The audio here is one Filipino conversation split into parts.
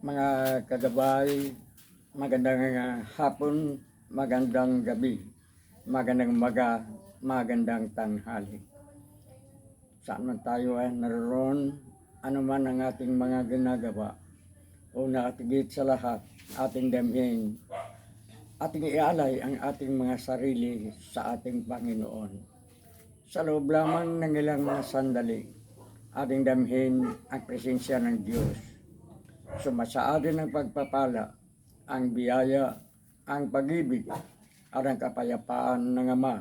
Mga kagabay, magandang uh, hapon, magandang gabi, magandang maga, magandang tanghali. Saan man tayo ay naroon, ano man ang ating mga ginagawa, una at higit sa lahat, ating damhin, ating ialay ang ating mga sarili sa ating Panginoon. Sa loob lamang ng ilang mga sandali, ating damhin ang presensya ng Diyos. Sumasa atin ang pagpapala, ang biyaya, ang pag-ibig, at ang kapayapaan ng Ama,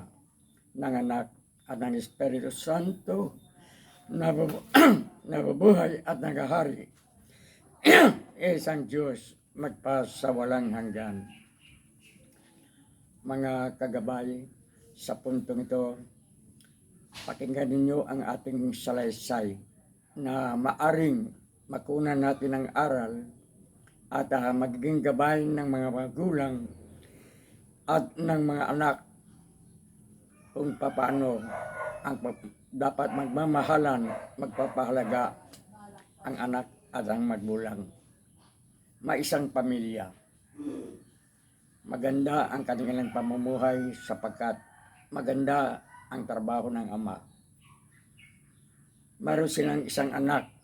ng Anak, at ng Espiritu Santo, na nabu- nabubuhay at nagahari. Isang Diyos magpasawalang hanggan. Mga kagabay, sa puntong ito, pakinggan ninyo ang ating salaysay na maaring makunan natin ang aral at ah, magiging gabay ng mga magulang at ng mga anak kung paano ang dapat magmamahalan, magpapahalaga ang anak at ang magulang. Maisang pamilya. Maganda ang kanilang pamumuhay sapagkat maganda ang trabaho ng ama. Meron silang isang anak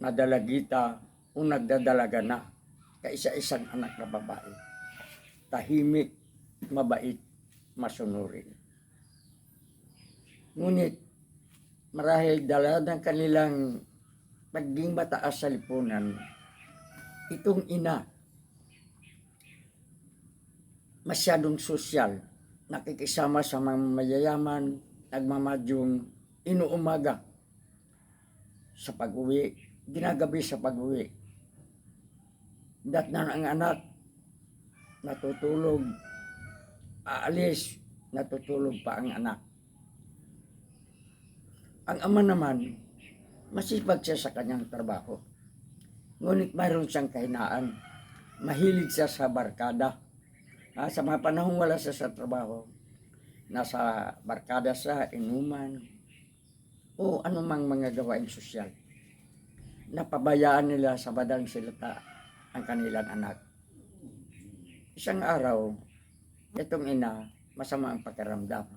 na dalagita o nagdadalaga na kaisa-isang anak na babae. Tahimik, mabait, masunurin. Ngunit marahil dala ng kanilang pagiging mataas sa lipunan, itong ina masyadong sosyal, nakikisama sa mga mayayaman, nagmamadyong inuumaga sa pag-uwi, ginagabi sa pag-uwi. Dat na ang anak, natutulog, aalis, natutulog pa ang anak. Ang ama naman, masipag siya sa kanyang trabaho. Ngunit mayroon siyang kahinaan. Mahilig siya sa barkada. Ah, sa mga panahong wala siya sa trabaho, nasa barkada sa inuman, o anumang mga gawain sosyal. Napabayaan nila sa madaling silata ang kanilang anak. Isang araw, itong ina, masama ang pakiramdam.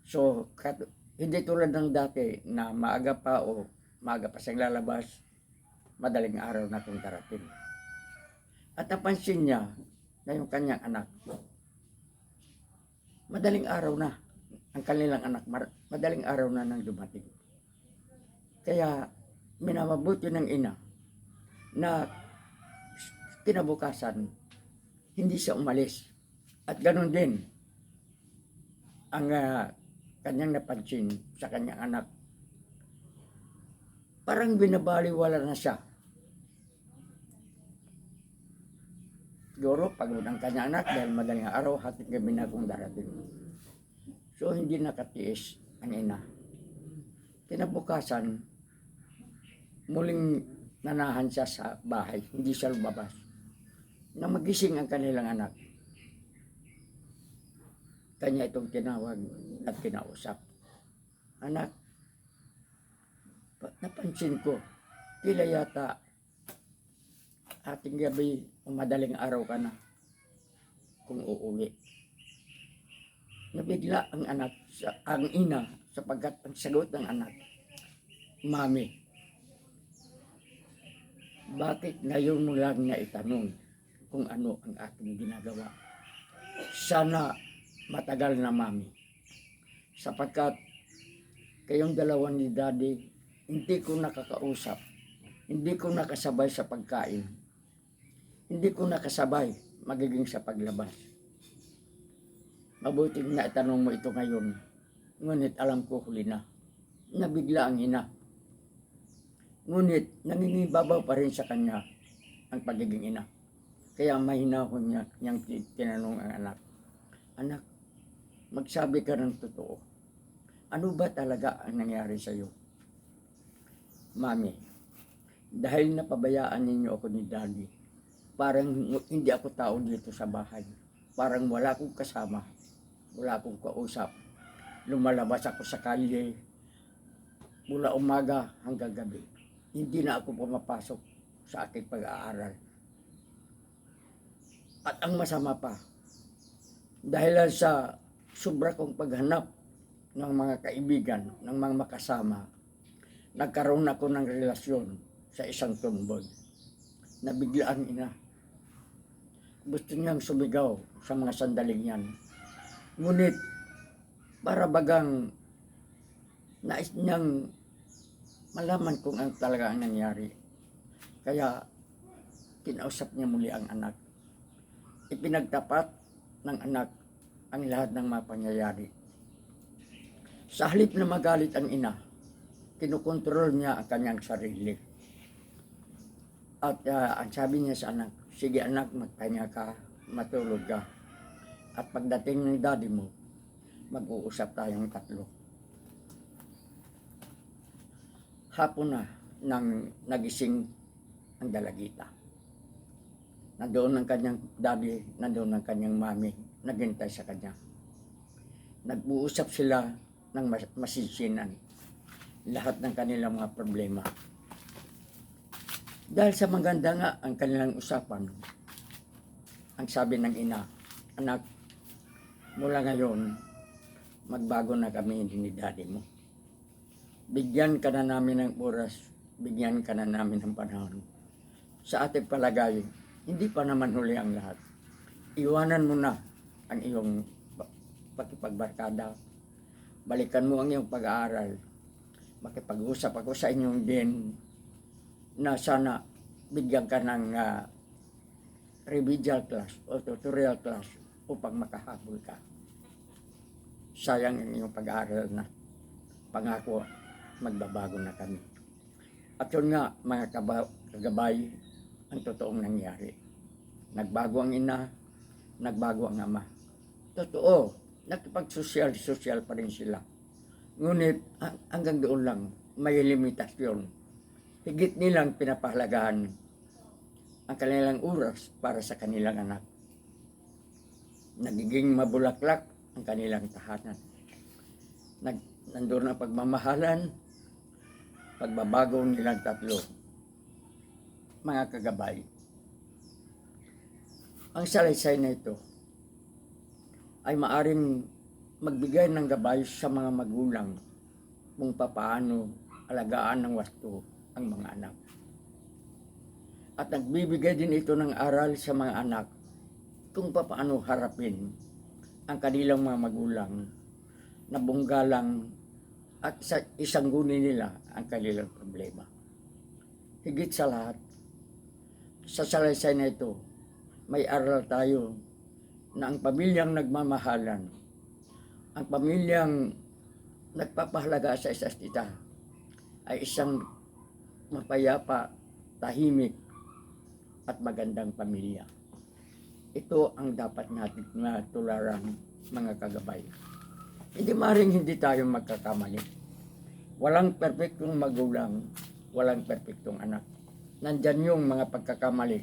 So, kat- hindi tulad ng dati na maaga pa o maaga pa siyang lalabas, madaling araw na kung darating. At napansin niya na yung kanyang anak, madaling araw na ang kanilang anak, madaling araw na nang dumating. Kaya minamabuti ng ina na kinabukasan, hindi siya umalis. At ganun din ang ah, kanyang napansin sa kanyang anak. Parang binabaliwala na siya. Siguro pagod ang kanyang anak dahil madaling araw, hating gabi na kung darating. So hindi nakatiis ang ina. Kinabukasan, muling nanahan siya sa bahay, hindi siya lumabas. Na magising ang kanilang anak. Kanya itong tinawag at kinausap. Anak, pa- napansin ko, tila yata ating gabi o madaling araw ka na kung uuwi. Nabigla ang anak, sa, ang ina, sapagkat ang sagot ng anak, Mami, bakit ngayon mo lang na kung ano ang aking ginagawa? Sana matagal na, Mami. Sapagkat kayong dalawa ni Daddy, hindi ko nakakausap. Hindi ko nakasabay sa pagkain. Hindi ko nakasabay magiging sa paglabas. Mabuting na itanong mo ito ngayon. Ngunit alam ko huli na. Nabigla ang ina. Ngunit nangingibabaw pa rin sa kanya ang pagiging ina. Kaya mahinahon niya niyang ti- tinanong ang anak. Anak, magsabi ka ng totoo. Ano ba talaga ang nangyari sa iyo? Mami, dahil napabayaan ninyo ako ni Daddy, parang hindi ako tao dito sa bahay. Parang wala akong kasama, wala akong kausap. Lumalabas ako sa kalye, mula umaga hanggang gabi. Hindi na ako pumapasok sa aking pag-aaral. At ang masama pa, dahil sa sobra kong paghanap ng mga kaibigan, ng mga makasama, nagkaroon ako ng relasyon sa isang tumboy na biglaan ina. Gusto niyang sumigaw sa mga sandaling yan. Ngunit, para bagang nais niyang malaman kung ang talaga ang nangyari. Kaya, kinausap niya muli ang anak. Ipinagtapat ng anak ang lahat ng mga pangyayari. Sa halip na magalit ang ina, kinukontrol niya ang kanyang sarili. At ah, ang sabi niya sa anak, sige anak, magpahinga ka, matulog ka. At pagdating ng daddy mo, mag-uusap tayong tatlo. Hapon na nang nagising ang dalagita. Nandoon ang kanyang daddy, nandoon ang kanyang mami, naghintay sa kanya. Nag-uusap sila ng mas- masisinan lahat ng kanilang mga problema. Dahil sa maganda nga ang kanilang usapan, ang sabi ng ina, anak, mula ngayon, magbago na kami ni daddy mo. Bigyan ka na namin ng oras, bigyan ka na namin ng panahon. Sa ating palagay, hindi pa naman huli ang lahat. Iwanan mo na ang iyong pa- pakipagbarkada. Balikan mo ang iyong pag-aaral. Makipag-usap ako sa inyong din na sana bigyan ka ng ah, remedial class o tutorial class upang makahabol ka. Sayang ang iyong pag-aaral na pangako magbabago na kami. At yun nga, mga kagabay, ang totoong nangyari. Nagbago ang ina, nagbago ang ama. Totoo, nakipag-social-social pa rin sila. Ngunit ha- hanggang doon lang, may limitasyon. Higit nilang pinapahalagahan ang kanilang oras para sa kanilang anak. Nagiging mabulaklak ang kanilang tahanan. Nag, nandun ang pagmamahalan, pagbabago nilang tatlo. Mga kagabay. Ang salaysay na ito ay maaring magbigay ng gabay sa mga magulang kung papaano alagaan ng wasto ang mga anak. At nagbibigay din ito ng aral sa mga anak kung papaano harapin ang kanilang mga magulang na bunggalang at sa isang guni nila ang kanilang problema. Higit sa lahat, sa salaysay na ito, may aral tayo na ang pamilyang nagmamahalan, ang pamilyang nagpapahalaga sa isa't isa, ay isang mapayapa, tahimik, at magandang pamilya. Ito ang dapat natin na tularan mga kagabay. Hindi maring hindi tayo magkakamali. Walang perpektong magulang, walang perpektong anak. Nandyan yung mga pagkakamali.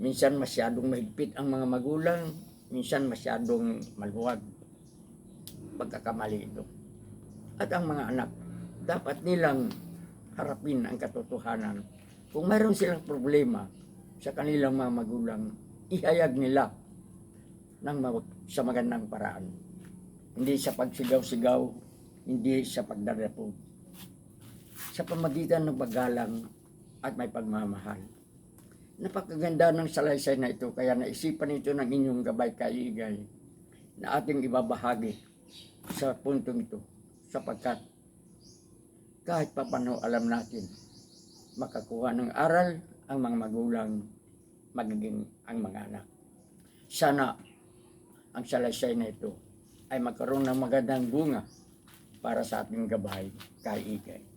Minsan masyadong mahigpit ang mga magulang, minsan masyadong maluwag. Pagkakamali ito. At ang mga anak, dapat nilang harapin ang katotohanan. Kung mayroon silang problema sa kanilang mga magulang, ihayag nila ng sa magandang paraan. Hindi sa pagsigaw-sigaw, hindi sa pagdarapo. Sa pamagitan ng paggalang at may pagmamahal. Napakaganda ng salaysay na ito, kaya naisipan ito ng inyong gabay kaigay na ating ibabahagi sa puntong ito sapagkat kahit papano alam natin makakuha ng aral ang mga magulang magiging ang mga anak. Sana ang salaysay na ito ay magkaroon ng magandang bunga para sa ating gabay kay Igay.